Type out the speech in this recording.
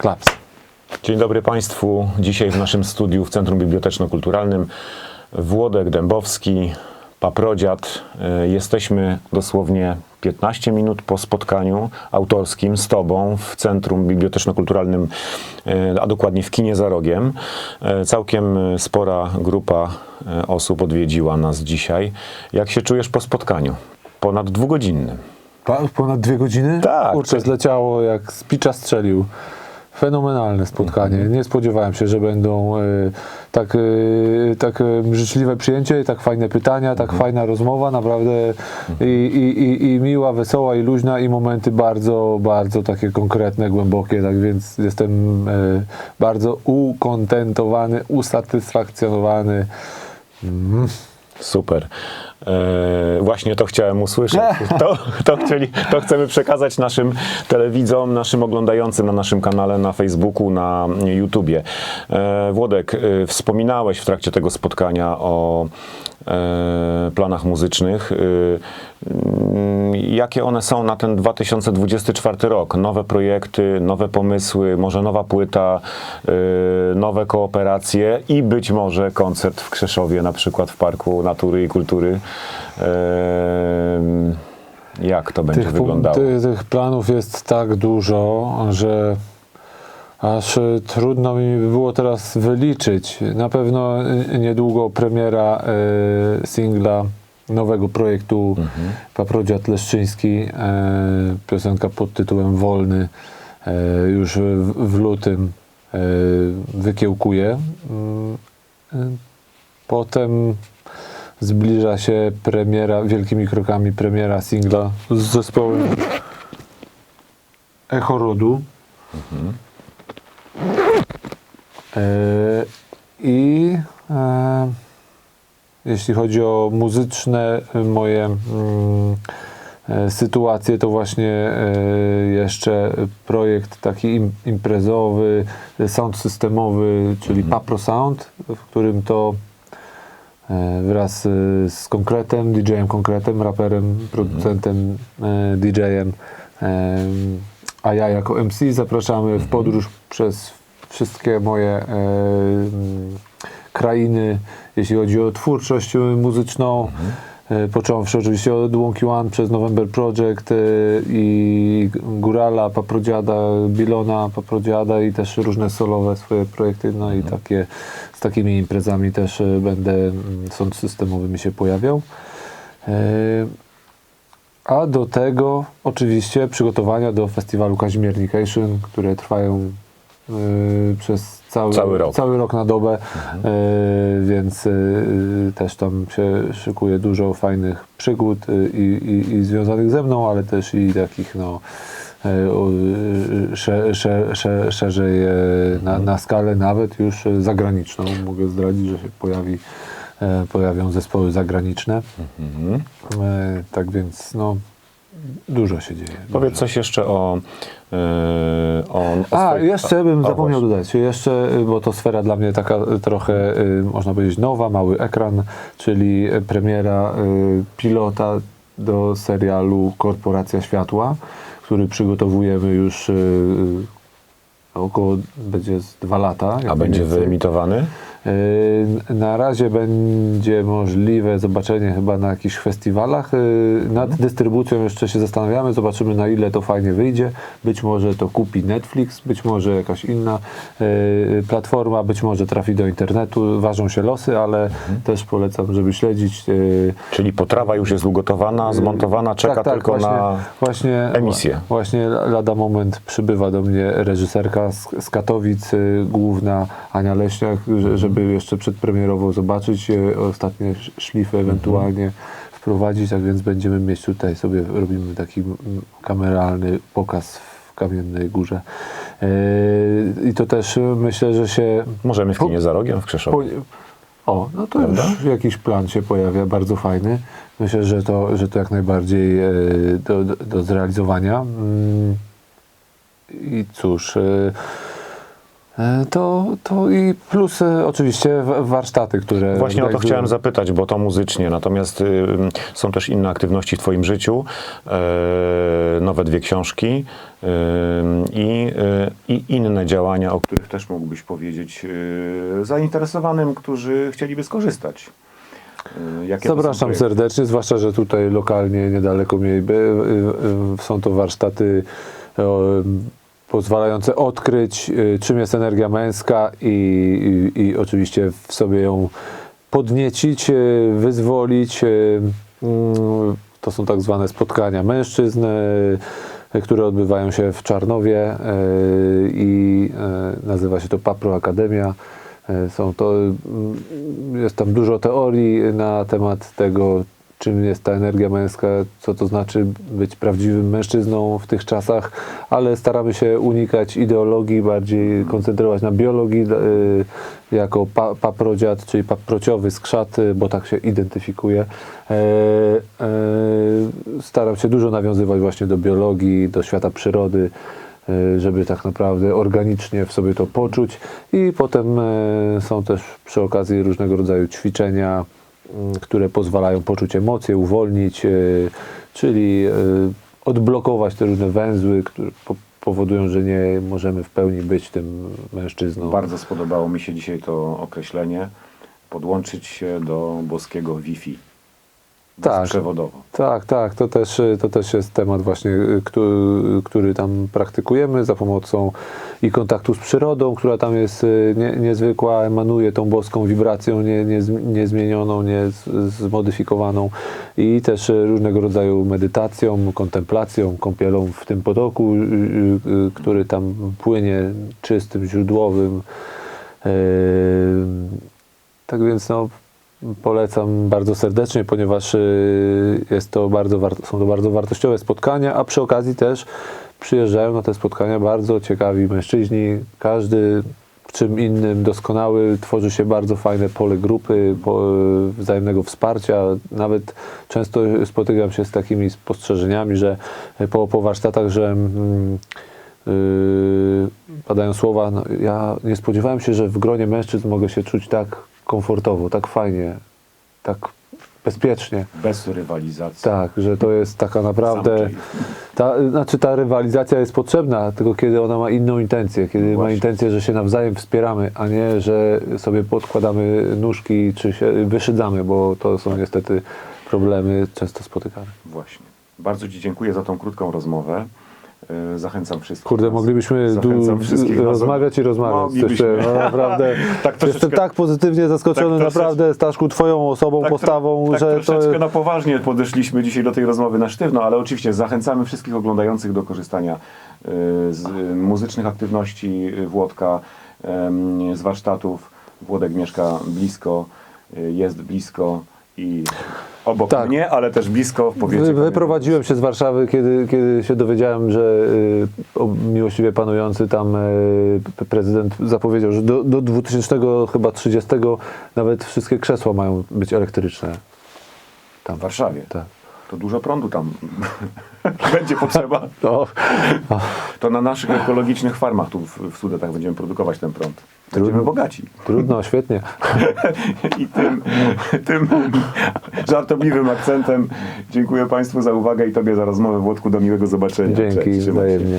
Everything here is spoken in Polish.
Klaps. Dzień dobry Państwu. Dzisiaj w naszym studiu w Centrum Biblioteczno-Kulturalnym Włodek Dębowski, Paprodziad. E, Jesteśmy dosłownie 15 minut po spotkaniu autorskim z Tobą w Centrum Biblioteczno-Kulturalnym, e, a dokładnie w Kinie za Rogiem. E, Całkiem spora grupa osób odwiedziła nas dzisiaj. Jak się czujesz po spotkaniu? Ponad dwugodzinnym. Ponad dwie godziny? Tak. Kurczę, zleciało jak z picza strzelił. Fenomenalne spotkanie. Mhm. Nie spodziewałem się, że będą e, tak, e, tak e, życzliwe przyjęcie, tak fajne pytania, tak Mhm. fajna rozmowa, naprawdę i, i, i, i miła, wesoła i luźna i momenty bardzo, bardzo takie konkretne, głębokie, tak więc jestem bardzo ukontentowany, usatysfakcjonowany. Mm. Super. E, właśnie to chciałem usłyszeć. To, to, chcieli, to chcemy przekazać naszym telewidzom, naszym oglądającym na naszym kanale na Facebooku, na YouTubie. E, Włodek, e, wspominałeś w trakcie tego spotkania o planach muzycznych. Jakie one są na ten 2024 rok? Nowe projekty, nowe pomysły, może nowa płyta, nowe kooperacje i być może koncert w Krzeszowie, na przykład w Parku Natury i Kultury. Jak to będzie Tych, wyglądało? ty, tych planów jest tak dużo, że aż y, trudno mi by było teraz wyliczyć. Na pewno y, niedługo premiera y, singla nowego projektu Paprodziad Leszczyński, y, piosenka pod tytułem Wolny, y, już w, w lutym y, wykiełkuje. Y, y, Potem zbliża się premiera, wielkimi krokami premiera singla z zespołem Echo Rodu. E, I e, jeśli chodzi o muzyczne e, moje mm, e, sytuacje, to właśnie e, jeszcze projekt taki im, imprezowy, sound systemowy, czyli Papro Sound, w którym to wraz e, z Konkretem, DJ-em Konkretem, raperem, producentem, e, DJ-em, e, a ja jako MC zapraszamy w podróż przez wszystkie moje e, krainy, jeśli chodzi o twórczość e, muzyczną. E, Począwszy oczywiście od Łąki One przez November Project e, i Górala, Paprodziada, Bilona, Paprodziada i też różne solowe swoje projekty. No i takie, z takimi imprezami też e, będę mm, sąd systemowy mi się pojawiał. A do tego oczywiście przygotowania do festiwalu Kazimiernication, które trwają przez cały, Cały rok. cały rok na dobę, y, więc y, też tam się szykuje dużo fajnych przygód y, i, i, i związanych ze mną, ale też i takich no, y, y, sze, sze, sze, szerzej y, na, na skalę nawet już y, zagraniczną. Mogę zdradzić, że się pojawi, y, pojawią zespoły zagraniczne. Mhm. Tak więc no, dużo się dzieje. Powiedz coś jeszcze o. e, o, o A, swoich- jeszcze bym o, zapomniał właśnie. dodać, jeszcze, y, bo to sfera dla mnie taka y, trochę, y, można powiedzieć, nowa, mały ekran, czyli premiera y, pilota do serialu Korporacja Światła, który przygotowujemy już y, y, około, będzie z dwa lata. A będzie więcej. wyemitowany? Yy, Na razie będzie możliwe zobaczenie chyba na jakichś festiwalach. Yy, Nad dystrybucją jeszcze się zastanawiamy, zobaczymy na ile to fajnie wyjdzie. Być może to kupi Netflix, być może jakaś inna yy, platforma, być może trafi do internetu. Ważą się losy, ale też polecam, żeby śledzić. Czyli potrawa już jest ugotowana, zmontowana, czeka tak, tak, tylko właśnie, na. właśnie, emisję. Właśnie lada moment przybywa do mnie reżyserka z, Katowic, główna Ania Leśniak, że, żeby jeszcze przedpremierowo zobaczyć y, ostatnie sz- szlify ewentualnie wprowadzić, tak więc będziemy mieć tutaj sobie, robimy taki kameralny pokaz w Kamiennej Górze. Y, I to też y, myślę, że się Możemy w kinie za rogiem w Krzeszowie. po- O, no to Prawda? już jakiś plan się pojawia, bardzo fajny. Myślę, że to, że to jak najbardziej e, do, do, do zrealizowania. Mm, I cóż, e, E, To, to i plus e, oczywiście wa- warsztaty, które. Właśnie o to chciałem zapytać, bo to muzycznie, natomiast y, są też inne aktywności w Twoim życiu, e, nowe dwie książki y, i, y, i inne działania, o których też mógłbyś powiedzieć y, zainteresowanym, którzy chcieliby skorzystać. Y, Jakie Zapraszam serdecznie, zwłaszcza, że tutaj lokalnie, niedaleko mnie y, y, y, są to warsztaty y, pozwalające odkryć, y, czym jest energia męska i, i, i oczywiście w sobie ją podniecić, y, wyzwolić. y, mm, To są tak zwane spotkania mężczyzn, które odbywają się w Czarnowie i nazywa się to Papro Akademia. Są to, mm, jest tam dużo teorii na temat tego, czym jest ta energia męska, co to znaczy być prawdziwym mężczyzną w tych czasach, ale staramy się unikać ideologii, bardziej koncentrować na biologii e, jako pa, paprodziad, czyli paprociowy skrzat, e, bo tak się identyfikuje. E, Staram się dużo nawiązywać właśnie do biologii, do świata przyrody, żeby tak naprawdę organicznie w sobie to poczuć. I potem są też przy okazji różnego rodzaju ćwiczenia, które pozwalają poczuć emocje, uwolnić, e, czyli e, odblokować te różne węzły, które po- powodują, że nie możemy w pełni być tym mężczyzną. Bardzo spodobało mi się dzisiaj to określenie. Podłączyć się do boskiego Wi-Fi. Tak. Bezprzewodowo. Tak, tak, to też, y, to też jest temat właśnie, y, który, który tam praktykujemy za pomocą i kontaktu z przyrodą, która tam jest y, nie, niezwykła, emanuje tą boską wibracją nie, nie, niezmienioną, nie zmodyfikowaną i też różnego rodzaju medytacją, kontemplacją, kąpielą w tym potoku, który tam płynie czystym, źródłowym. Tak więc no, polecam bardzo serdecznie, ponieważ y, jest to bardzo są to bardzo wartościowe spotkania, a przy okazji też przyjeżdżają na te spotkania bardzo ciekawi mężczyźni, każdy czym innym doskonały, tworzy się bardzo fajne pole grupy, po, wzajemnego wsparcia. Nawet często spotykam się z takimi spostrzeżeniami, że po, po warsztatach, że Yy, padają słowa, no, ja nie spodziewałem się, że w gronie mężczyzn mogę się czuć tak komfortowo, tak fajnie, tak bezpiecznie. Bez rywalizacji. Tak, że to jest taka naprawdę. Ta, znaczy ta rywalizacja jest potrzebna, tylko kiedy ona ma inną intencję, kiedy ma Właśnie. intencję, że się nawzajem wspieramy, a nie, że sobie podkładamy nóżki czy się wyszydzamy, bo to są niestety problemy często spotykane. Właśnie. Bardzo Ci dziękuję za tą krótką rozmowę. E, Zachęcam wszystkich. Kurde, moglibyśmy rozmawiać i rozmawiać. Moglibyśmy. Jeszcze, no, naprawdę. Tak Jestem tak pozytywnie zaskoczony, tak naprawdę, Staszku, Twoją osobą, tak, postawą, tak że to. troszeczkę na poważnie podeszliśmy dzisiaj do tej rozmowy na sztywno, ale oczywiście zachęcamy wszystkich oglądających do korzystania e, z e, muzycznych aktywności Włodka, z warsztatów. Włodek mieszka blisko, jest blisko i obok Tak. mnie, ale też blisko w powiecie. Wy, wyprowadziłem się z Warszawy, kiedy, kiedy się dowiedziałem, że y, miłościwie panujący tam y, prezydent zapowiedział, że do, do 2030 nawet wszystkie krzesła mają być elektryczne. Tam. W Warszawie. Tak. To dużo prądu tam będzie potrzeba. No, To na naszych ekologicznych farmach tu w, w Sudetach będziemy produkować ten prąd. Będziemy bogaci. trudno, świetnie. I tym, tym żartobliwym akcentem dziękuję Państwu za uwagę i Tobie za rozmowę. Włodku, do miłego zobaczenia. Dzięki, Cześć, wzajemnie.